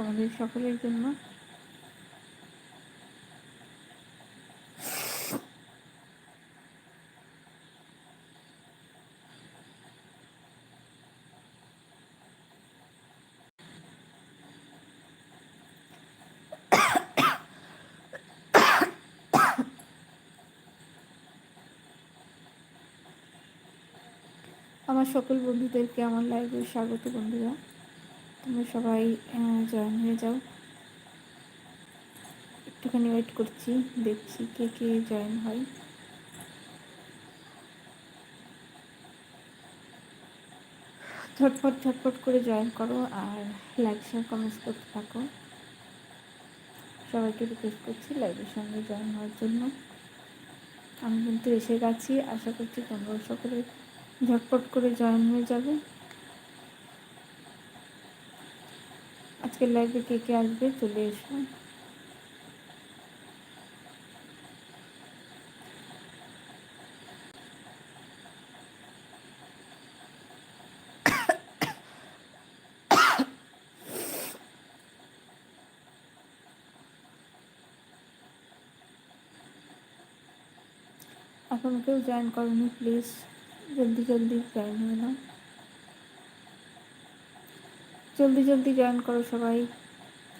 তোমাদের সকলের জন্য। আমার সকল বন্ধুদেরকে আমার লাইভে স্বাগত বন্ধুরা। তোমরা সবাই জয়েন হয়ে যাও। একটুখানি ওয়েট করছি, দেখছি কে কে জয়েন হয়। ঝটপট ঝটপট করে জয়েন করো আর লাইক শেয়ার কমেন্টস করতে থাকো। সবাইকে রিকোয়েস্ট করছি লাইভের সঙ্গে জয়েন হওয়ার জন্য। আমি কিন্তু এসে গেছি, আশা করছি তোমরাও সকলে ঝটপট করে জয়েন হয়ে যাবে। আজকের লাইভে কে কে আসবে চলে এসো এখন কেউ জয়েন করনি প্লিজ জলদি জলদি জয়েন হয়ে নাও জলদি জলদি জয়েন করো সবাই।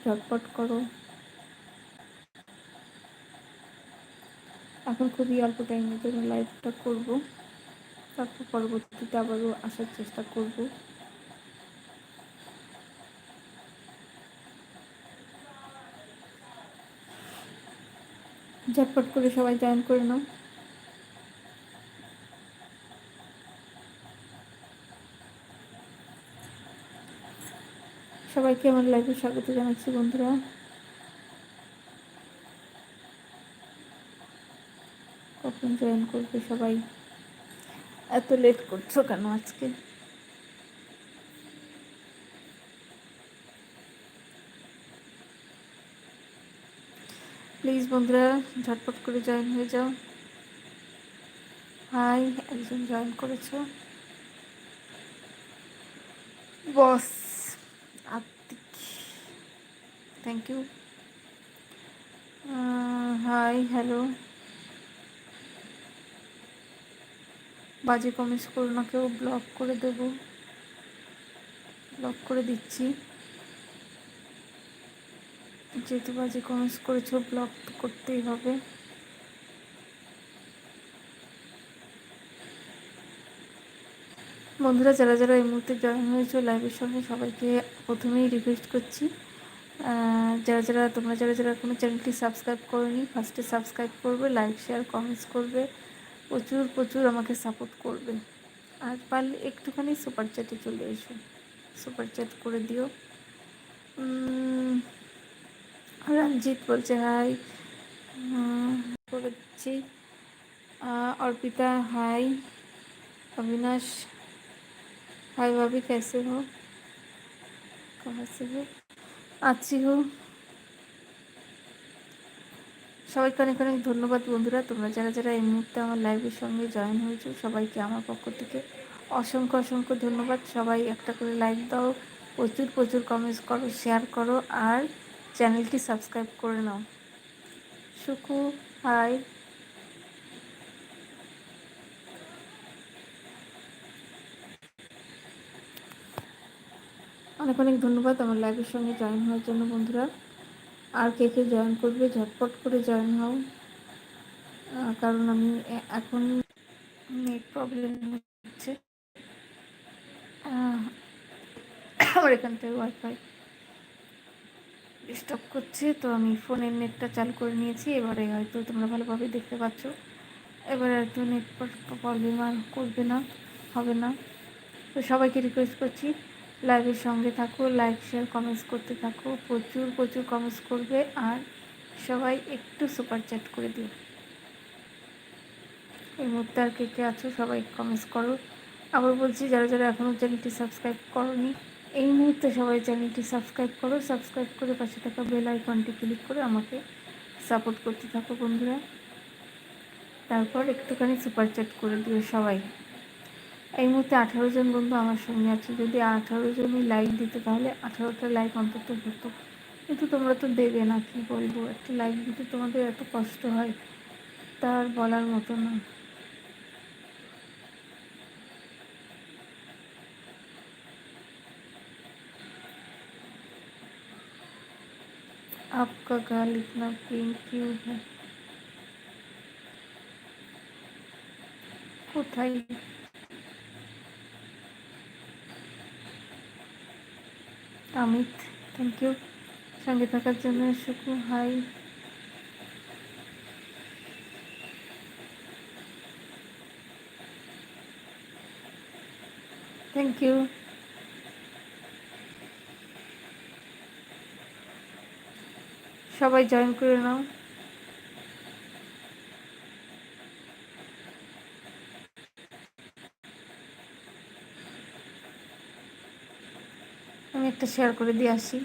ঝটপট করো। এখন খুবই অল্প টাইমের জন্য লাইভটা করব। তারপর পরবর্তীতে আবারও আসার চেষ্টা করব। ঝটপট করে সবাই জয়েন করে নাও। সবাইকে আমার লাইভে স্বাগত জানাচ্ছি, বন্ধুরা। কখন জয়েন করবে সবাই? এত লেট করছ কেন আজকে? প্লিজ বন্ধুরা, ঝটপট করে জয়েন হয়ে যাও। হাই একজন জয়েন করেছ। Boss thank you hi hello বাজে কমেন্টস করো না, কেউ ব্লক করে দেব। ব্লক করে দিচ্ছি। যেহেতু বাজে কমেন্টস করেছ ব্লক করতেই হবে। বন্ধুরা, যারা যারা এই মুহূর্তে জয়েন হয়েছে লাইভের সঙ্গে সবাইকে প্রথমেই রিকোয়েস্ট করছি। যারা যারা তোমরা যারা যারা কোনো চ্যানেলটি সাবস্ক্রাইব করোনি ফার্স্টে সাবস্ক্রাইব করবে লাইক শেয়ার কমেন্টস করবে প্রচুর প্রচুর আমাকে সাপোর্ট করবে আর পারলে একটুখানি সুপার চ্যাটে চলে এসো সুপার চ্যাট করে দিও রঞ্জিত বলছে হাই করে দিচ্ছি অর্পিতা হাই अविनाश हाय भाभी कैसे हो कहाँ से हो আছি হো সবাইকে অনেক অনেক ধন্যবাদ বন্ধুরা। তোমরা যারা যারা এই মুহূর্তে আমার লাইভের সঙ্গে জয়েন হয়েছো, সবাইকে আমার পক্ষ থেকে অসংখ্য অসংখ্য ধন্যবাদ। সবাই একটা করে লাইক দাও, প্রচুর প্রচুর কমেন্টস করো শেয়ার করো, আর চ্যানেলটি সাবস্ক্রাইব করে নাও। সুকু হাই অনেক অনেক ধন্যবাদ আমার লাইভের সঙ্গে জয়েন হওয়ার জন্য বন্ধুরা। আর কে কে জয়েন করবে, ঝটপট করে জয়েন হও। কারণ আমি এখন নেট প্রবলেম হচ্ছে। আমার এখান থেকে ওয়াইফাই ডিস্টার্ব করছে, তো আমি ফোনের নেটটা চালু করে নিয়েছি। এবারে হয়তো তোমরা ভালোভাবে দেখতে পাচ্ছ। এবারে হয়তো নেট প্রবলেম আর করবে না, হবে না। তো সবাইকে রিকোয়েস্ট করছি লাইভের সঙ্গে থাকো লাইক শেয়ার কমেন্টস করতে থাকো। প্রচুর প্রচুর কমেন্টস করবে আর সবাই একটু সুপার চ্যাট করে দিও। এই মুহূর্তে আর কে কে আছো সবাই কমেন্টস করো। আবার বলছি, যারা যারা এখনও চ্যানেলটি সাবস্ক্রাইব করনি, এই মুহূর্তে সবাই চ্যানেলটি সাবস্ক্রাইব করো। সাবস্ক্রাইব করে পাশে থাকা বেল আইকনটি ক্লিক করে আমাকে সাপোর্ট করতে থাকো বন্ধুরা। তারপর একটুখানি সুপার চ্যাট করে দিও সবাই। এই মুহূর্তে আঠারো জন বন্ধু আমার সঙ্গে আছে যদি আঠারো জনই লাইক দিতে তাহলে আঠারোটা লাইক অন্তত হতো কিন্তু তোমরা তো দেবে না কি বলবো একটা লাইক দিতে তোমাদের এত কষ্ট হয় তার বলার মতো না आपका गाल इतना पिंक क्यों है কোথায় অমিত থ্যাংক ইউ সঙ্গে থাকার জন্য শুকু হাই থ্যাংক ইউ সবাই জয়েন করে নাও আমি একটা শেয়ার করে দিয়ে আসি।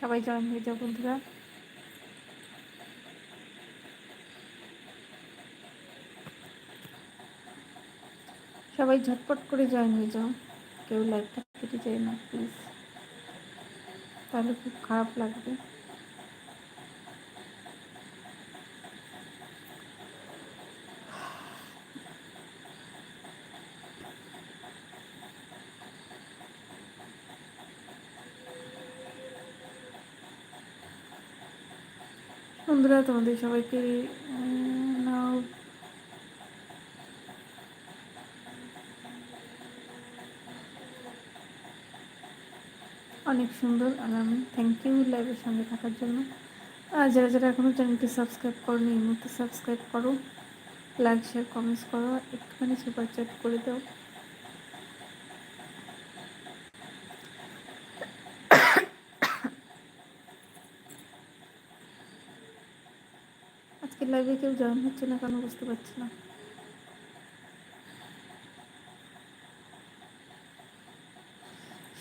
সবাই জয়েন হয়ে যাও বন্ধুরা। সবাই ঝটপট করে জয়েন হয়ে যাও। কেউ লাইভটা কেটে যায় না প্লিজ তাহলে খুব খারাপ লাগবে। বন্ধুরা, তোমাদের সবাইকে নাও অনেক সুন্দর আর আমি থ্যাংক ইউ লাইভের সঙ্গে থাকার জন্য। আর যারা যারা এখনও চ্যানেলটি সাবস্ক্রাইব করো এই মুহূর্তে সাবস্ক্রাইব করো লাইক শেয়ার কমেন্টস করো, একটুখানি সুপার চ্যাট করে দাও। আজকে লাইভে কেউ জয়েন হচ্ছে না কেন বুঝতে পারছি না।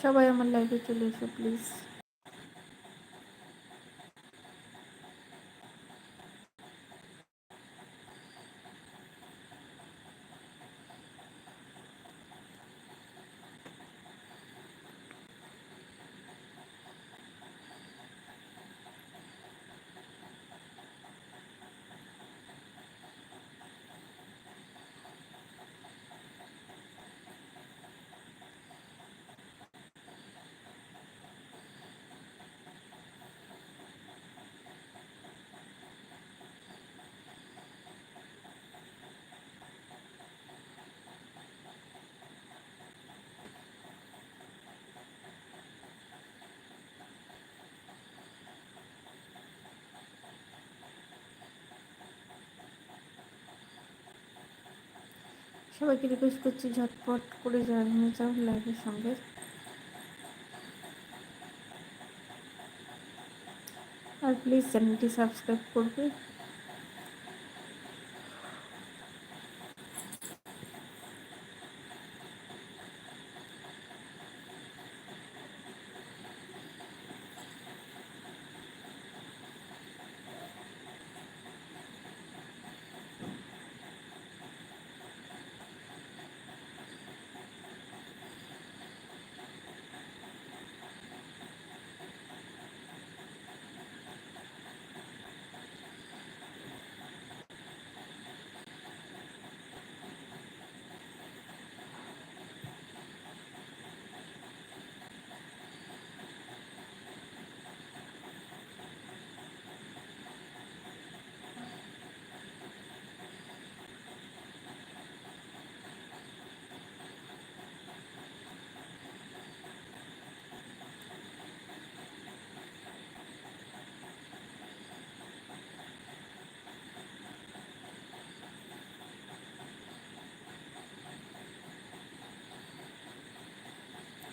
সবাই আমার লাইভে চলে এসো প্লিজ সবাইকে রিকোয়েস্ট করছি ঝটপট করে জয়েন হয়ে যাও লাইভের সঙ্গে। আর প্লিজ চ্যানেলটি সাবস্ক্রাইব করবে।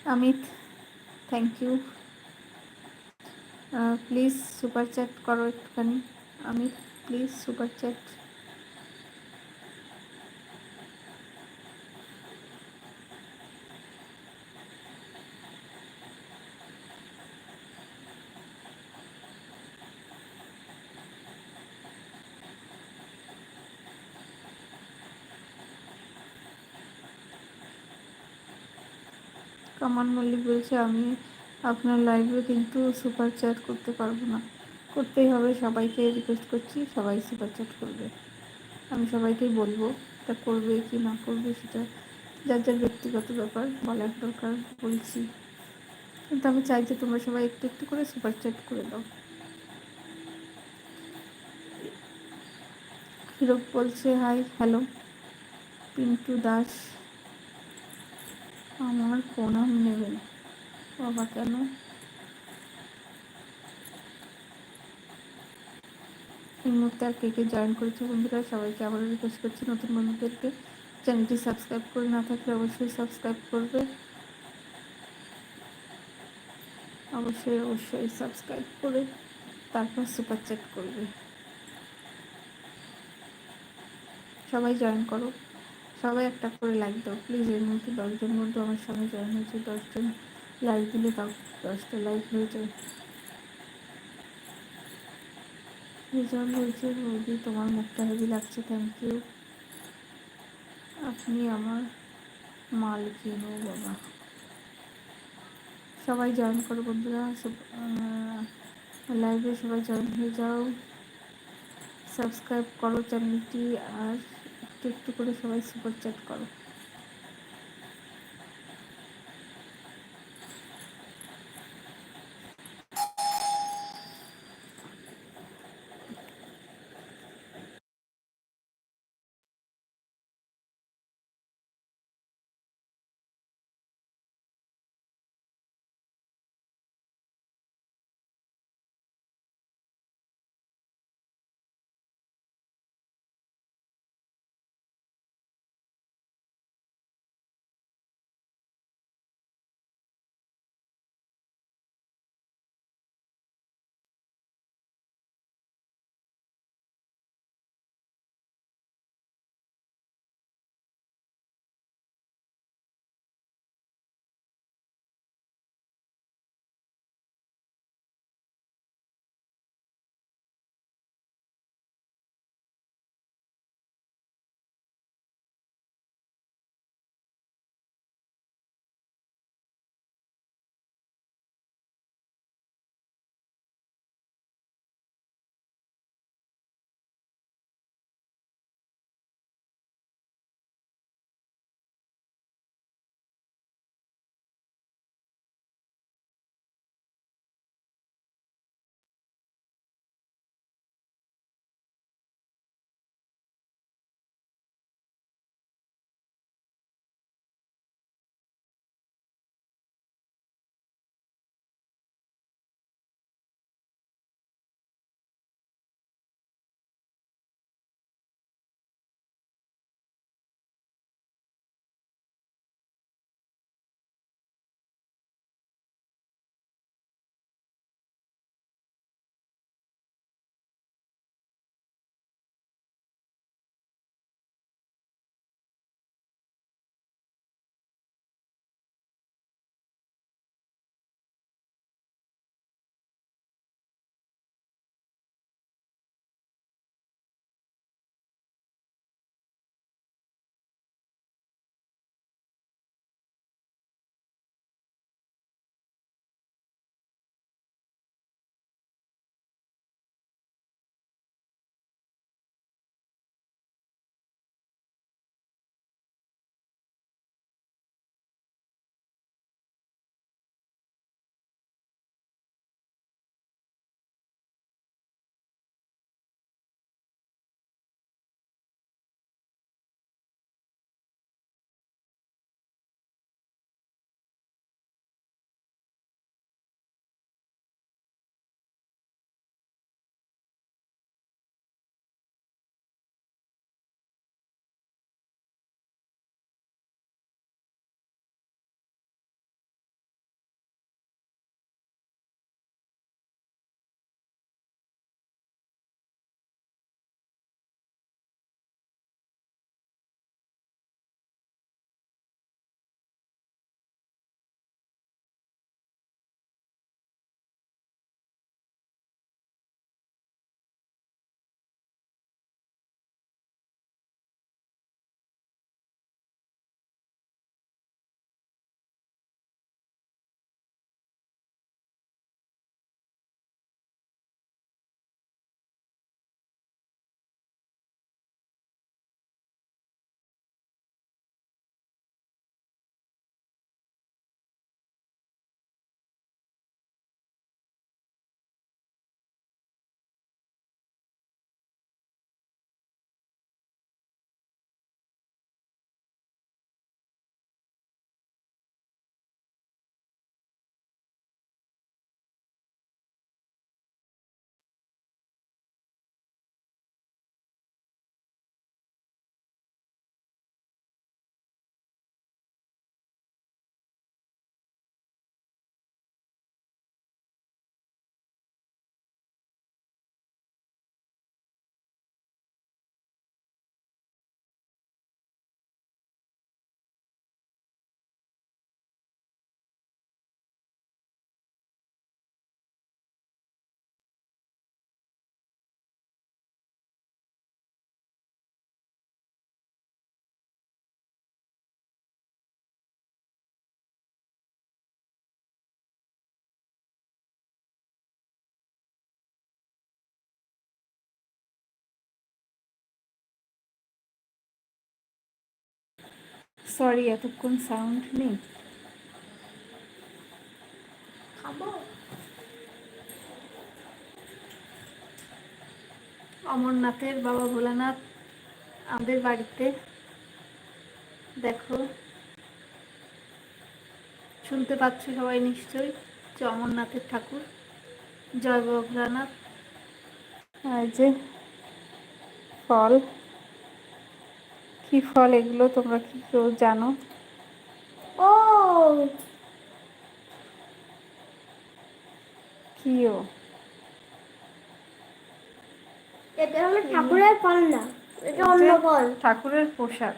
Amit thank you please super chat করো একটুখানি অমিত প্লিজ সুপার চ্যাট কামান মল্লিক বলছে, আমি আপনার লাইভে কিন্তু সুপার চ্যাট করতে পারব না। করতেই হবে। সবাইকে রিকোয়েস্ট করছি, সবাই সুপার চ্যাট করবে। আমি সবাইকেই বলব, এটা করবে কি না করবে সেটা যার যার ব্যক্তিগত ব্যাপার বলার দরকার বলছি। কিন্তু আমি চাই যে তোমরা সবাই একটু একটু করে সুপার চ্যাট করে দাও। হিরক বলছে হাই হ্যালো পিন্টু দাস। আমার প্রণাম নেবে না। বাবা, কেন? এই মুহূর্তে আর কে কে জয়েন করেছে বন্ধুরা? সবাইকে আবারও রিকোয়েস্ট করছি নতুন বন্ধুদেরকে। চ্যানেলটি সাবস্ক্রাইব করে না থাকলে অবশ্যই সাবস্ক্রাইব করবে। অবশ্যই অবশ্যই সাবস্ক্রাইব করে তারপর সুপার চ্যাট করবে। সবাই জয়েন করো। সবাই একটা করে লাইক দাও প্লিজ এর মধ্যে দশজন বন্ধু আমার সঙ্গে জয়েন হয়েছে, দশজন লাইক দিলে তাও দশটা লাইক হয়ে যায়। রেজাল্ট বলছে বৌদি, তোমার মুখটা হেভি লাগছে থ্যাংক ইউ আপনি আমার মাল কিনো বাবা। সবাই জয়েন করো বন্ধুরা লাইভে সবাই জয়েন হয়ে যাও। সাবস্ক্রাইব করো চ্যানেলটি আর একটু একটু করে সবাই সুপার চ্যাট করো। সরি এতক্ষণ সাউন্ড নেই। অমরনাথের বাবা ভোলানাথ আমাদের বাড়িতে। দেখো। শুনতে পাচ্ছ সবাই নিশ্চয়ই যে অমরনাথের ঠাকুর। জয় বাবা ভোলানাথ। আর যে ফল। কি ফল এগুলো তোমরা কি কেউ জানো? ও! এটা হলো ঠাকুরের ফল না এটা অন্য ফল। ঠাকুরের প্রসাদ।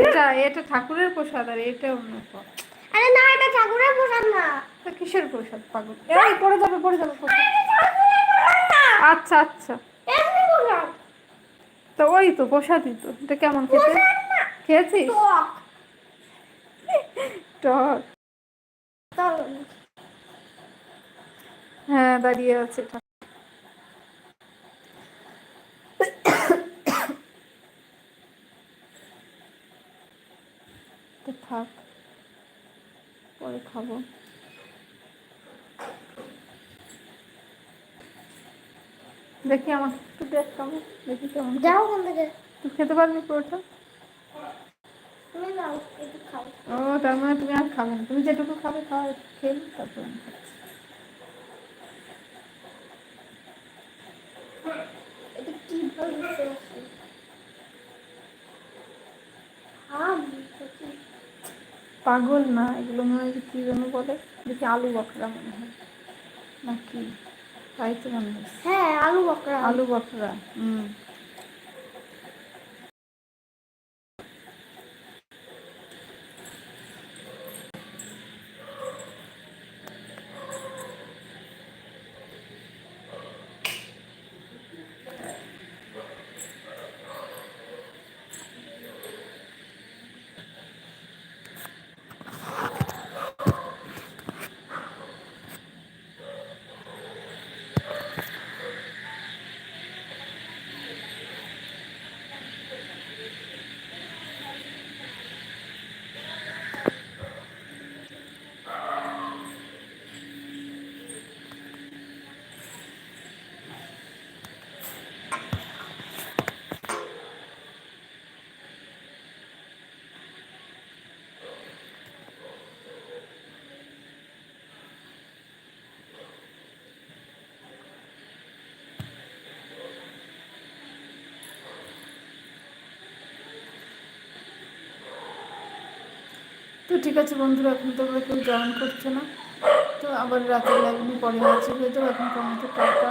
এটা এটা ঠাকুরের প্রসাদ আর এটা অন্য ফল। আরে না এটা ঠাকুরের প্রসাদ না। তা কিসের প্রসাদ পাগল? এই পড়ে যাবে পড়ে যাবে আচ্ছা আচ্ছা। তো ওই তো প্রসাদই তো। এটা কেমন খেতে? খেয়েছিস? টক। হ্যাঁ দাঁড়িয়ে আছে থাক পরে খাব। দেখি আমার একটু দেখ খাব দেখি কেমন যাও ওখান থেকে। তুই খেতে পারবি পুরোটা তুমি যাও একটু খাও ও তার মানে তুমি আর খাবে না। তুমি যেটুকু খাবে খাও একটু খেয়ে তারপর। পাগল না এগুলো মনে হয় কি যেন বলে? দেখি আলু বকরা মনে হয়। নাকি? তাই তো মনে হয়। হ্যাঁ আলু বকরা। আলু বকরা হুম। তো ঠিক আছে বন্ধুরা, এখন তো তোমরা কেউ জয়েন করছে না। তো আবার রাতের লাইভে পরে আছে হয়তো এখন কমতে টাটা